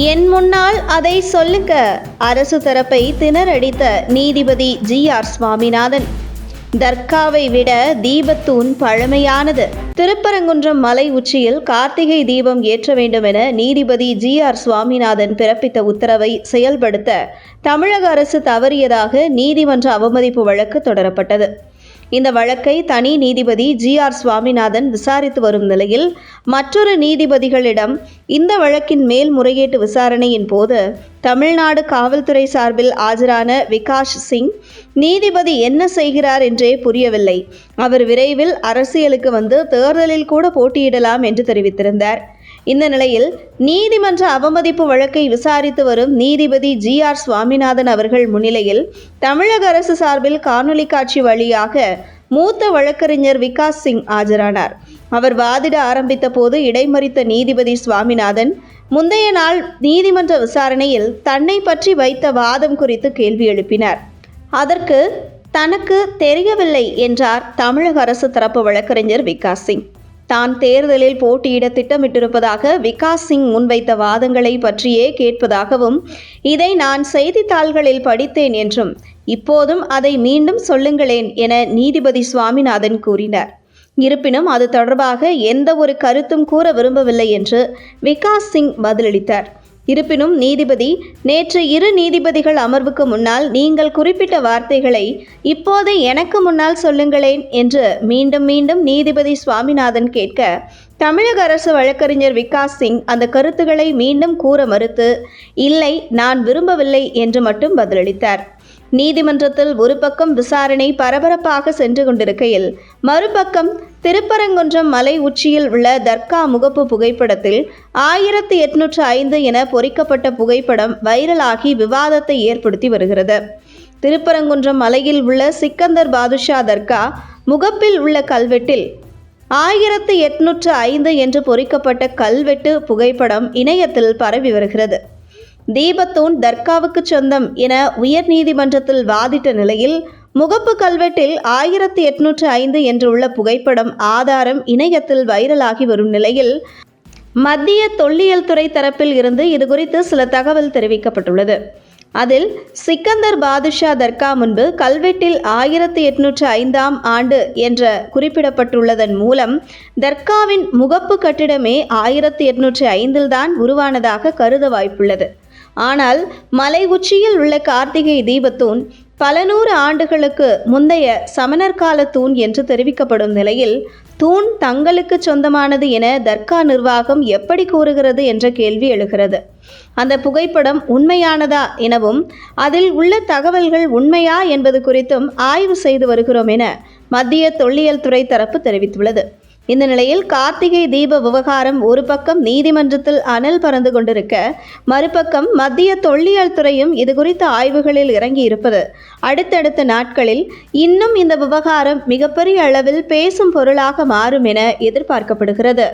என் முன்னால் அதை சொல்லுங்க. அரசு தரப்பை திணறடித்த நீதிபதி ஜி. ஆர். சுவாமிநாதன். தர்காவை விட தீபத்தூண் பழமையானது. திருப்பரங்குன்றம் மலை உச்சியில் கார்த்திகை தீபம் ஏற்ற வேண்டும் என நீதிபதி ஜி. ஆர். சுவாமிநாதன் பிறப்பித்த உத்தரவை செயல்படுத்த தமிழக அரசு தவறியதாக நீதிமன்ற அவமதிப்பு வழக்கு தொடரப்பட்டது. இந்த வழக்கை தனி நீதிபதி ஜி ஆர் சுவாமிநாதன் விசாரித்து வரும் நிலையில் மற்றொரு நீதிபதிகளிடம் இந்த வழக்கின் மேல்முறையீட்டு விசாரணையின் போது தமிழ்நாடு காவல்துறை சார்பில் ஆஜரான விகாஷ் சிங் நீதிபதி என்ன செய்கிறார் என்றே புரியவில்லை. அவர் விரைவில் அரசியலுக்கு வந்து தேர்தலில் கூட போட்டியிடலாம் என்று தெரிவித்திருந்தார். இந்த நிலையில் நீதிமன்ற அவமதிப்பு வழக்கை விசாரித்து வரும் நீதிபதி ஜி ஆர் சுவாமிநாதன் அவர்கள் முன்னிலையில் தமிழக அரசு சார்பில் காணொலி காட்சி வழியாக மூத்த வழக்கறிஞர் விகாஸ் சிங் ஆஜரானார். அவர் வாதிட ஆரம்பித்த போது இடைமறித்த நீதிபதி சுவாமிநாதன் முந்தைய நாள் நீதிமன்ற விசாரணையில் தன்னை பற்றி வைத்த வாதம் குறித்து கேள்வி எழுப்பினார். அதற்கு தனக்கு தெரியவில்லை என்றார் தமிழக அரசு தரப்பு வழக்கறிஞர் விகாஸ் சிங். தான் தேர்தலில் போட்டியிட திட்டமிட்டிருப்பதாக விகாஸ் சிங் முன்வைத்த வாதங்களை பற்றியே கேட்பதாகவும் இதை நான் செய்தித்தாள்களில் படித்தேன் என்றும் இப்போதும் அதை மீண்டும் சொல்லுங்களேன் என நீதிபதி சுவாமிநாதன் கூறினார். இருப்பினும் அது தொடர்பாக எந்த ஒரு கருத்தும் கூற விரும்பவில்லை என்று விகாஸ் சிங் பதிலளித்தார். இருப்பினும் நீதிபதி நேற்று இரு நீதிபதிகள் அமர்வுக்கு முன்னால் நீங்கள் குறிப்பிட்ட வார்த்தைகளை இப்போது எனக்கு முன்னால் சொல்லுங்களேன் என்று மீண்டும் மீண்டும் நீதிபதி சுவாமிநாதன் கேட்க தமிழக அரசு வழக்கறிஞர் விகாஸ் சிங் அந்த கருத்துக்களை மீண்டும் கூற மறுத்து இல்லை நான் விரும்பவில்லை என்று மட்டும் பதிலளித்தார். நீதிமன்றத்தில் ஒரு பக்கம் விசாரணை பரபரப்பாக சென்று கொண்டிருக்கையில் மறுபக்கம் திருப்பரங்குன்றம் மலை உச்சியில் உள்ள தர்கா முகப்பு புகைப்படத்தில் ஆயிரத்தி எட்நூற்று ஐந்து என பொறிக்கப்பட்ட புகைப்படம் வைரலாகி விவாதத்தை ஏற்படுத்தி வருகிறது. திருப்பரங்குன்றம் மலையில் உள்ள சிக்கந்தர் பாதுஷா தர்கா முகப்பில் உள்ள கல்வெட்டில் ஆயிரத்து எட்நூற்று ஐந்து என்று பொறிக்கப்பட்ட கல்வெட்டு புகைப்படம் இணையத்தில் பரவி வருகிறது. தீபத்தூண் தர்காவுக்கு சொந்தம் என உயர்நீதிமன்றத்தில் வாதிட்ட நிலையில் முகப்பு கல்வெட்டில் ஆயிரத்தி எட்நூற்று ஐந்து என்று உள்ள புகைப்படம் ஆதாரம் இணையத்தில் வைரலாகி வரும் நிலையில் மத்திய தொல்லியல் துறை தரப்பில் இருந்து இது குறித்து சில தகவல் தெரிவிக்கப்பட்டுள்ளது. அதில் சிக்கந்தர் பாதுஷா தர்கா முன்பு கல்வெட்டில் ஆயிரத்தி எட்நூற்று ஐந்தாம் ஆண்டு என்ற குறிப்பிடப்பட்டுள்ளதன் மூலம் தர்காவின் முகப்பு கட்டிடமே ஆயிரத்தி எட்நூற்று ஐந்தில்தான் உருவானதாக கருத வாய்ப்புள்ளது. ஆனால் மலை உச்சியில் உள்ள கார்த்திகை தீபத்தூண் பல நூறு ஆண்டுகளுக்கு முந்தைய சமணர் கால தூண் என்று தெரிவிக்கப்படும் நிலையில் தூண் தங்களுக்கு சொந்தமானது என தர்கா நிர்வாகம் எப்படி கூறுகிறது என்ற கேள்வி எழுகிறது. அந்த புகைப்படம் உண்மையானதா எனவும் அதில் உள்ள தகவல்கள் உண்மையா என்பது குறித்தும் ஆய்வு செய்து வருகிறோம் என மத்திய தொல்லியல் துறை தரப்பு தெரிவித்துள்ளது. இந்த நிலையில் கார்த்திகை தீப விவகாரம் ஒரு பக்கம் நீதிமன்றத்தில் அனல் பறந்து கொண்டிருக்க மறுபக்கம் மத்திய தொல்லியல் துறையும் இது குறித்த ஆய்வுகளில் இறங்கி இருப்பது அடுத்தடுத்த நாட்களில் இன்னும் இந்த விவகாரம் மிகப்பெரிய அளவில் பேசும் பொருளாக மாறும் என எதிர்பார்க்கப்படுகிறது.